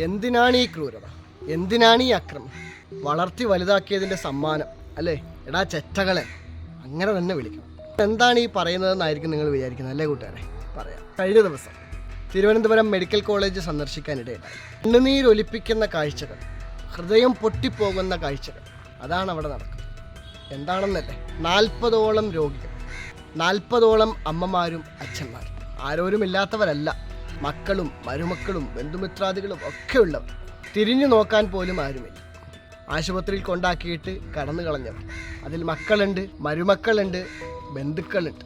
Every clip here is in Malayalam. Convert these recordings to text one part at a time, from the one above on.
എന്തിനാണ് ഈ ക്രൂരത? എന്തിനാണ് ഈ അക്രമം? വളർത്തി വലുതാക്കിയതിന്റെ സമ്മാനം അല്ലേ? എടാ ചെറ്റകളെ അങ്ങനെ തന്നെ വിളിക്കണം. എന്താണ് ഈ പറയുന്നതെന്നായിരിക്കും നിങ്ങൾ വിചാരിക്കുന്നത് അല്ലേ കൂട്ടുകാരെ? പറയാം. കഴിഞ്ഞ ദിവസം തിരുവനന്തപുരം മെഡിക്കൽ കോളേജ് സന്ദർശിക്കാനിടയുണ്ടായി കണ്ണുനീരൊലിപ്പിക്കുന്ന കാഴ്ചകൾ ഹൃദയം പൊട്ടിപ്പോകുന്ന കാഴ്ചകൾ അതാണ് അവിടെ നടക്കുന്നത്. എന്താണെന്നല്ലേ? നാൽപ്പതോളം രോഗികൾ നാൽപ്പതോളം അമ്മമാരും അച്ഛന്മാരും. ആരോരുമില്ലാത്തവരല്ല. മക്കളും മരുമക്കളും ബന്ധുമിത്രാദികളും ഒക്കെ ഉള്ളവർ. തിരിഞ്ഞു നോക്കാൻ പോലും ആരുമില്ല. ആശുപത്രിയിൽ കൊണ്ടാക്കിയിട്ട് കടന്നു കളഞ്ഞവർ. അതിൽ മക്കളുണ്ട് മരുമക്കളുണ്ട് ബന്ധുക്കളുണ്ട്.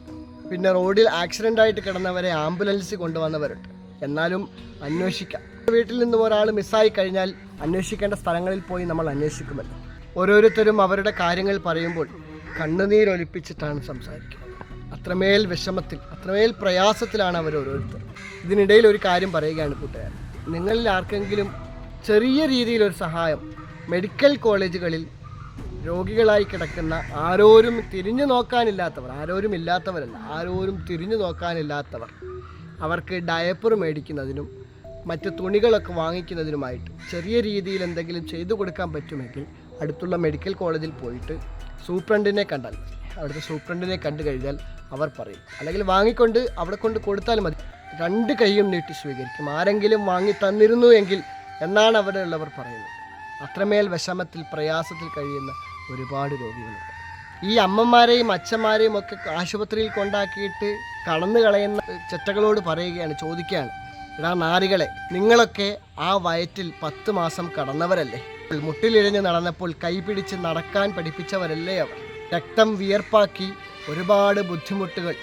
പിന്നെ റോഡിൽ ആക്സിഡന്റ് ആയിട്ട് കിടന്നവരെ ആംബുലൻസ് കൊണ്ടുവന്നവരുണ്ട്. എന്നാലും അന്വേഷിക്കാം. വീട്ടിൽ നിന്നും ഒരാൾ മിസ്സായി കഴിഞ്ഞാൽ അന്വേഷിക്കേണ്ട സ്ഥലങ്ങളിൽ പോയി നമ്മൾ അന്വേഷിക്കുമല്ലോ. ഓരോരുത്തരും അവരുടെ കാര്യങ്ങൾ പറയുമ്പോൾ കണ്ണുനീരൊലിപ്പിച്ചിട്ടാണ് സംസാരിക്കുന്നത്. അത്രമേൽ വിഷമത്തിൽ അത്രമേൽ പ്രയാസത്തിലാണ് അവർ ഓരോരുത്തർ. ഇതിനിടയിൽ ഒരു കാര്യം പറയുകയാണ് കൂട്ടുകാർ. നിങ്ങളിൽ ആർക്കെങ്കിലും ചെറിയ രീതിയിലൊരു സഹായം മെഡിക്കൽ കോളേജുകളിൽ രോഗികളായി കിടക്കുന്ന ആരോരും തിരിഞ്ഞു നോക്കാനില്ലാത്തവർ ആരോരും ഇല്ലാത്തവരല്ല ആരോരും തിരിഞ്ഞു നോക്കാനില്ലാത്തവർ അവർക്ക് ഡയപ്പർ മേടിക്കുന്നതിനും മറ്റ് തുണികളൊക്കെ വാങ്ങിക്കുന്നതിനുമായിട്ട് ചെറിയ രീതിയിൽ എന്തെങ്കിലും ചെയ്തു കൊടുക്കാൻ പറ്റുമെങ്കിൽ അടുത്തുള്ള മെഡിക്കൽ കോളേജിൽ പോയിട്ട് സൂപ്രണ്ടിനെ കണ്ടാൽ അവിടുത്തെ സൂപ്രണ്ടിനെ കണ്ടു കഴിഞ്ഞാൽ അവർ പറയും. അല്ലെങ്കിൽ വാങ്ങിക്കൊണ്ട് അവിടെ കൊണ്ട് കൊടുത്താൽ മതി. രണ്ട് കൈയും നീട്ടി സ്വീകരിക്കും. ആരെങ്കിലും വാങ്ങി തന്നിരുന്നു എങ്കിൽ എന്നാണ് അവിടെ ഉള്ളവർ പറയുന്നത്. അത്രമേൽ വിഷമത്തിൽ പ്രയാസത്തിൽ കഴിയുന്ന ഒരുപാട് രോഗികളുണ്ട്. ഈ അമ്മമാരെയും അച്ഛന്മാരെയും ഒക്കെ ആശുപത്രിയിൽ കൊണ്ടാക്കിയിട്ട് കടന്നു കളയുന്ന ചെറ്റകളോട് പറയുകയാണ് ചോദിക്കുകയാണ് എടാ നാരികളെ നിങ്ങളൊക്കെ ആ വയറ്റിൽ പത്ത് മാസം കടന്നവരല്ലേ? മുട്ടിലിഴഞ്ഞ് നടന്നപ്പോൾ കൈപിടിച്ച് നടക്കാൻ പഠിപ്പിച്ചവരല്ലേ അവർ? രക്തം വിയർപ്പാക്കി ഒരുപാട് ബുദ്ധിമുട്ടുകൾ.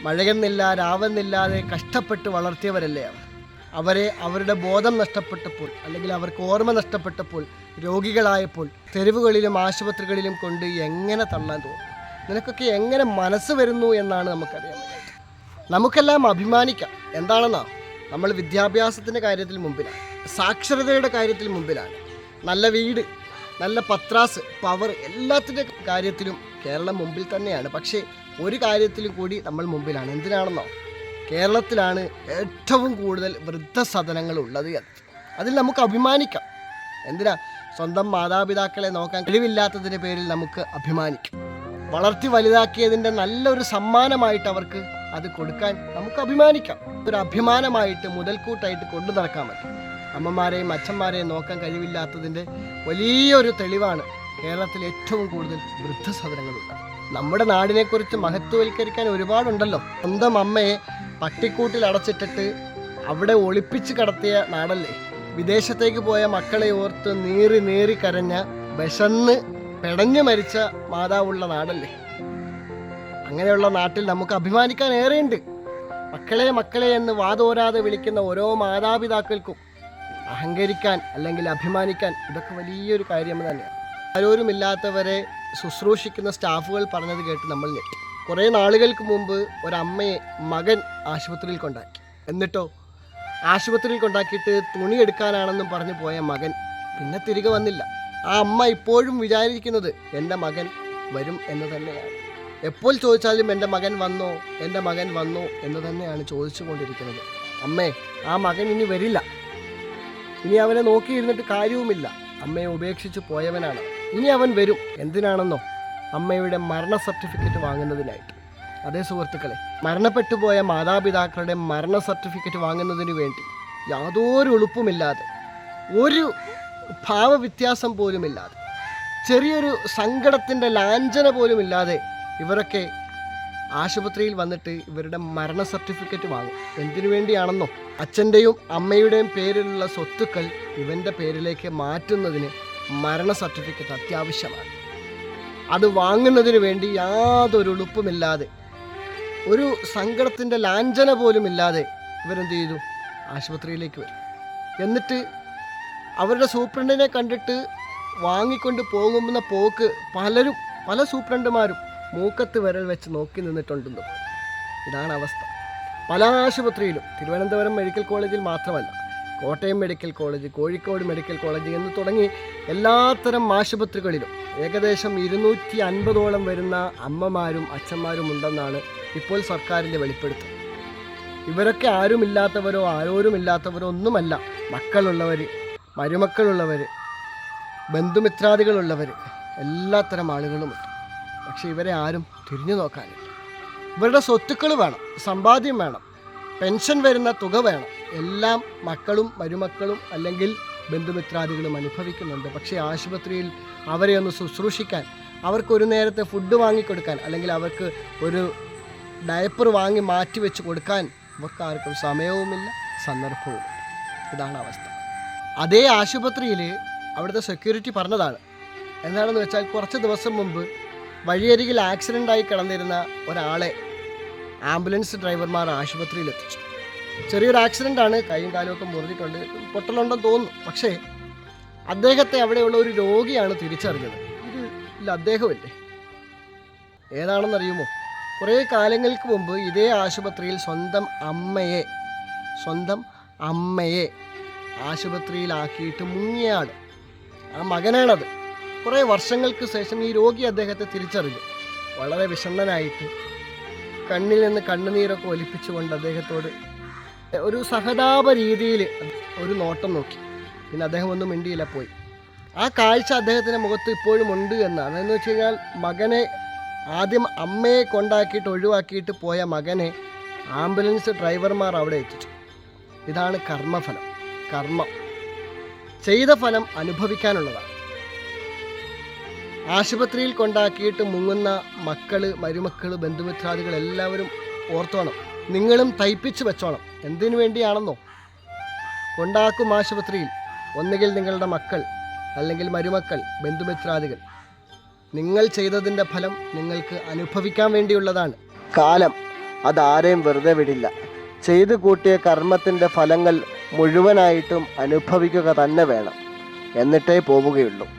മഴയെന്നില്ല രാവെന്നില്ലാതെ കഷ്ടപ്പെട്ട് വളർത്തിയവരല്ലേ അവർ? അവരെ അവരുടെ ബോധം നഷ്ടപ്പെട്ടപ്പോൾ അല്ലെങ്കിൽ അവർക്ക് ഓർമ്മ നഷ്ടപ്പെട്ടപ്പോൾ രോഗികളായപ്പോൾ തെരുവുകളിലും ആശുപത്രികളിലും കൊണ്ട് എങ്ങനെ തള്ളാൻ തോന്നും? നിനക്കൊക്കെ എങ്ങനെ മനസ്സ് വരുന്നു എന്നാണ് വയ്യാത്തത്. നമുക്കെല്ലാം അഭിമാനിക്കാം. എന്താണെന്നാ? നമ്മൾ വിദ്യാഭ്യാസത്തിന്റെ കാര്യത്തിൽ മുമ്പിലാണ്. സാക്ഷരതയുടെ കാര്യത്തിൽ മുമ്പിലാണ്. നല്ല വീട് നല്ല പത്രാസ് പവർ എല്ലാത്തിന്റെ കാര്യത്തിലും കേരളം മുമ്പിൽ തന്നെയാണ്. പക്ഷേ ഒരു കാര്യത്തിലും കൂടി നമ്മൾ മുമ്പിലാണ്. എന്തിനാണെന്നോ? കേരളത്തിലാണ് ഏറ്റവും കൂടുതൽ വൃദ്ധസദനങ്ങൾ ഉള്ളത് അതിൽ നമുക്ക് അഭിമാനിക്കാം. എന്തിനാ? സ്വന്തം മാതാപിതാക്കളെ നോക്കാൻ കഴിവില്ലാത്തതിന്റെ പേരിൽ നമുക്ക് അഭിമാനിക്കാം. വളർത്തി വലുതാക്കിയതിന്റെ നല്ലൊരു സമ്മാനമായിട്ട് അവർക്ക് അത് കൊടുക്കാൻ നമുക്ക് അഭിമാനിക്കാം. ഒരു അഭിമാനമായിട്ട് മുതൽക്കൂട്ടായിട്ട് കൊണ്ടു നടക്കാൻ പറ്റും. അമ്മമാരെയും അച്ഛന്മാരെയും നോക്കാൻ കഴിവില്ലാത്തതിന്റെ വലിയൊരു തെളിവാണ് കേരളത്തിൽ ഏറ്റവും കൂടുതൽ വൃദ്ധസദനങ്ങളുള്ളത് നമ്മുടെ നാടിനെക്കുറിച്ച് മഹത്വവൽക്കരിക്കാൻ ഒരുപാടുണ്ടല്ലോ. സ്വന്തം അമ്മയെ പട്ടിക്കൂട്ടിൽ അടച്ചിട്ടിട്ട് അവിടെ ഒളിപ്പിച്ച് കടത്തിയ നാടല്ലേ? വിദേശത്തേക്ക് പോയ മക്കളെ ഓർത്ത് നീറി നീറി കരഞ്ഞ വിശന്ന് പെടഞ്ഞു മരിച്ച മാതാവുള്ള നാടല്ലേ? അങ്ങനെയുള്ള നാട്ടിൽ നമുക്ക് അഭിമാനിക്കാൻ ഏറെയുണ്ട്. മക്കളെ മക്കളെ എന്ന് വാതോരാതെ വിളിക്കുന്ന ഓരോ മാതാപിതാക്കൾക്കും അഹങ്കരിക്കാൻ അല്ലെങ്കിൽ അഭിമാനിക്കാൻ ഇതൊക്കെ വലിയൊരു കാര്യം തന്നെയാണ്. ആരോരുമില്ലാത്തവരെ ശുശ്രൂഷിക്കുന്ന സ്റ്റാഫുകൾ പറഞ്ഞത് കേട്ട് നമ്മൾ ഞെട്ടി. കുറേ നാളുകൾക്ക് മുമ്പ് ഒരമ്മയെ മകൻ ആശുപത്രിയിൽ കൊണ്ടാക്കി. എന്നിട്ടോ? ആശുപത്രിയിൽ കൊണ്ടാക്കിയിട്ട് തുണി എടുക്കാനാണെന്നും പറഞ്ഞു പോയ മകൻ പിന്നെ തിരികെ വന്നില്ല. ആ അമ്മ ഇപ്പോഴും വിചാരിക്കുന്നത് എന്റെ മകൻ വരും എന്ന് തന്നെയാണ്. എപ്പോൾ ചോദിച്ചാലും എന്റെ മകൻ വന്നോ എന്റെ മകൻ വന്നോ എന്ന് തന്നെയാണ് ചോദിച്ചു കൊണ്ടിരിക്കുന്നത് അമ്മേ ആ മകൻ ഇനി വരില്ല. ഇനി അവനെ നോക്കിയിരുന്നിട്ട് കാര്യവുമില്ല. അമ്മയെ ഉപേക്ഷിച്ച് പോയവനാണ്. ഇനി അവൻ വരും. എന്തിനാണെന്നോ? അമ്മയുടെ മരണ സർട്ടിഫിക്കറ്റ് വാങ്ങുന്നതിനായിട്ട് അതേ സുഹൃത്തുക്കളെ മരണപ്പെട്ടുപോയ മാതാപിതാക്കളുടെ മരണ സർട്ടിഫിക്കറ്റ് വാങ്ങുന്നതിന് വേണ്ടി യാതൊരു എളുപ്പമില്ലാതെ ഒരു ഭാവവ്യത്യാസം പോലുമില്ലാതെ ചെറിയൊരു സങ്കടത്തിന്റെ ലാഞ്ചന പോലുമില്ലാതെ ഇവരൊക്കെ ആശുപത്രിയിൽ വന്നിട്ട് ഇവരുടെ മരണ സർട്ടിഫിക്കറ്റ് വാങ്ങും. എന്തിനു വേണ്ടിയാണെന്നോ? അച്ഛന്റെയും അമ്മയുടെയും പേരിലുള്ള സ്വത്തുക്കൾ ഇവന്റെ പേരിലേക്ക് മാറ്റുന്നതിന് മരണ സർട്ടിഫിക്കറ്റ് അത്യാവശ്യമാണ്. അത് വാങ്ങുന്നതിന് വേണ്ടി യാതൊരു എളുപ്പമില്ലാതെ ഒരു സങ്കടത്തിന്റെ ലാഞ്ചന പോലും ഇല്ലാതെ ഇവരെന്ത് ചെയ്തു? ആശുപത്രിയിലേക്ക് വരും. എന്നിട്ട് അവരുടെ സൂപ്രണ്ടിനെ കണ്ടിട്ട് വാങ്ങിക്കൊണ്ട് പോകുന്ന പോക്ക് പലരും പല സൂപ്രണ്ടുമാരും മൂക്കത്ത് വിരൽ വെച്ച് നോക്കി നിന്നിട്ടുണ്ടെന്നും ഇതാണ് അവസ്ഥ. പല ആശുപത്രിയിലും തിരുവനന്തപുരം മെഡിക്കൽ കോളേജിൽ മാത്രമല്ല Kottayam medical college Kozhikode medical college എന്ന് തുടങ്ങി എല്ലാത്തരം ആശുപത്രികളിലും ഏകദേശം ഇരുന്നൂറ്റി അൻപതോളം വരുന്ന അമ്മമാരും അച്ഛന്മാരും ഉണ്ടെന്നാണ് ഇപ്പോൾ സർക്കാരിന്റെ വെളിപ്പെടുത്തൽ. ഇവരൊക്കെ ആരുമില്ലാത്തവരോ ആരോരുമില്ലാത്തവരോ ഒന്നുമല്ല. മക്കളുള്ളവർ മരുമക്കളുള്ളവർ ബന്ധുമിത്രാദികളുള്ളവർ എല്ലാത്തരം ആളുകളുമുണ്ട്. പക്ഷേ ഇവരെ ആരും തിരിഞ്ഞു നോക്കാനില്ല. ഇവരുടെ സ്വത്തുക്കൾ വേണം സമ്പാദ്യം വേണം പെൻഷൻ വരുന്ന തുക വേണം. എല്ലാം മക്കളും മരുമക്കളും അല്ലെങ്കിൽ ബന്ധുമിത്രാദികളും അനുഭവിക്കുന്നുണ്ട്. പക്ഷേ ആശുപത്രിയിൽ അവരെ ഒന്ന് ശുശ്രൂഷിക്കാൻ അവർക്ക് ഒരു നേരത്തെ ഫുഡ് വാങ്ങിക്കൊടുക്കാൻ അല്ലെങ്കിൽ അവർക്ക് ഒരു ഡയപ്പർ വാങ്ങി മാറ്റി വെച്ച് കൊടുക്കാൻ ഇവർക്ക് ആർക്കും സമയവുമില്ല സന്ദർഭവും ഇതാണ് അവസ്ഥ. അതേ ആശുപത്രിയിൽ അവിടുത്തെ സെക്യൂരിറ്റി പറഞ്ഞതാണ്. എന്താണെന്ന് വെച്ചാൽ കുറച്ച് ദിവസം മുമ്പ് വഴിയരികിൽ ആക്സിഡന്റായി കിടന്നിരുന്ന ഒരാളെ ആംബുലൻസ് ഡ്രൈവർമാർ ആശുപത്രിയിൽ എത്തിച്ചു ചെറിയൊരു ആക്സിഡന്റ് ആണ് കൈയും കാലും ഒക്കെ മുറിഞ്ഞിട്ടുണ്ട്. പൊട്ടലുണ്ടെന്ന് തോന്നുന്നു. പക്ഷേ അദ്ദേഹത്തെ അവിടെയുള്ള ഒരു രോഗിയാണ് തിരിച്ചറിഞ്ഞത്. ഇത് ഇല്ല അദ്ദേഹമല്ലേ ഏതാണെന്നറിയുമോ? കുറേ കാലങ്ങൾക്ക് മുമ്പ് ഇതേ ആശുപത്രിയിൽ സ്വന്തം അമ്മയെ സ്വന്തം അമ്മയെ ആശുപത്രിയിലാക്കിയിട്ട് മുങ്ങിയാണ്. ആ മകനാണത്. കുറേ വർഷങ്ങൾക്ക് ശേഷം ഈ രോഗി അദ്ദേഹത്തെ തിരിച്ചറിഞ്ഞു. വളരെ വിഷണ്ണനായിട്ട് കണ്ണിൽ നിന്ന് കണ്ണുനീരൊക്കെ ഒലിപ്പിച്ചുകൊണ്ട് അദ്ദേഹത്തോട് ഒരു സഹതാപ രീതിയിൽ ഒരു നോട്ടം നോക്കി. പിന്നെ അദ്ദേഹം ഒന്നും മിണ്ടിയില്ല പോയി. ആ കാഴ്ച അദ്ദേഹത്തിന്റെ മുഖത്ത് ഇപ്പോഴും ഉണ്ട് എന്ന്. അതെന്ന് വെച്ച് കഴിഞ്ഞാൽ മകനെ ആദ്യം അമ്മയെ കൊണ്ടാക്കിയിട്ട് ഒഴിവാക്കിയിട്ട് പോയ മകനെ ആംബുലൻസ് ഡ്രൈവർമാർ അവിടെ എത്തിച്ചു. ഇതാണ് കർമ്മഫലം. കർമ്മം. ചെയ്ത ഫലം അനുഭവിക്കാനുള്ളതാണ്. ആശുപത്രിയിൽ കൊണ്ടാക്കിയിട്ട് മുങ്ങുന്ന മക്കൾ മരുമക്കൾ ബന്ധുമിത്രാദികൾ എല്ലാവരും ഓർത്തോണം. നിങ്ങളും തയ്പ്പിച്ച് വെച്ചോണം. എന്തിനു വേണ്ടിയാണെന്നോ? കൊണ്ടാക്കും ആശുപത്രിയിൽ. ഒന്നുകിൽ നിങ്ങളുടെ മക്കൾ അല്ലെങ്കിൽ മരുമക്കൾ ബന്ധുമിത്രാദികൾ. നിങ്ങൾ ചെയ്തതിന്റെ ഫലം നിങ്ങൾക്ക് അനുഭവിക്കാൻ വേണ്ടിയുള്ളതാണ്. കാലം അതാരെയും വെറുതെ വിടില്ല. ചെയ്തു കൂട്ടിയ കർമ്മത്തിന്റെ ഫലങ്ങൾ മുഴുവനായിട്ടും അനുഭവിക്കുക തന്നെ വേണം. എന്നിട്ടേ പോവുകയുള്ളൂ.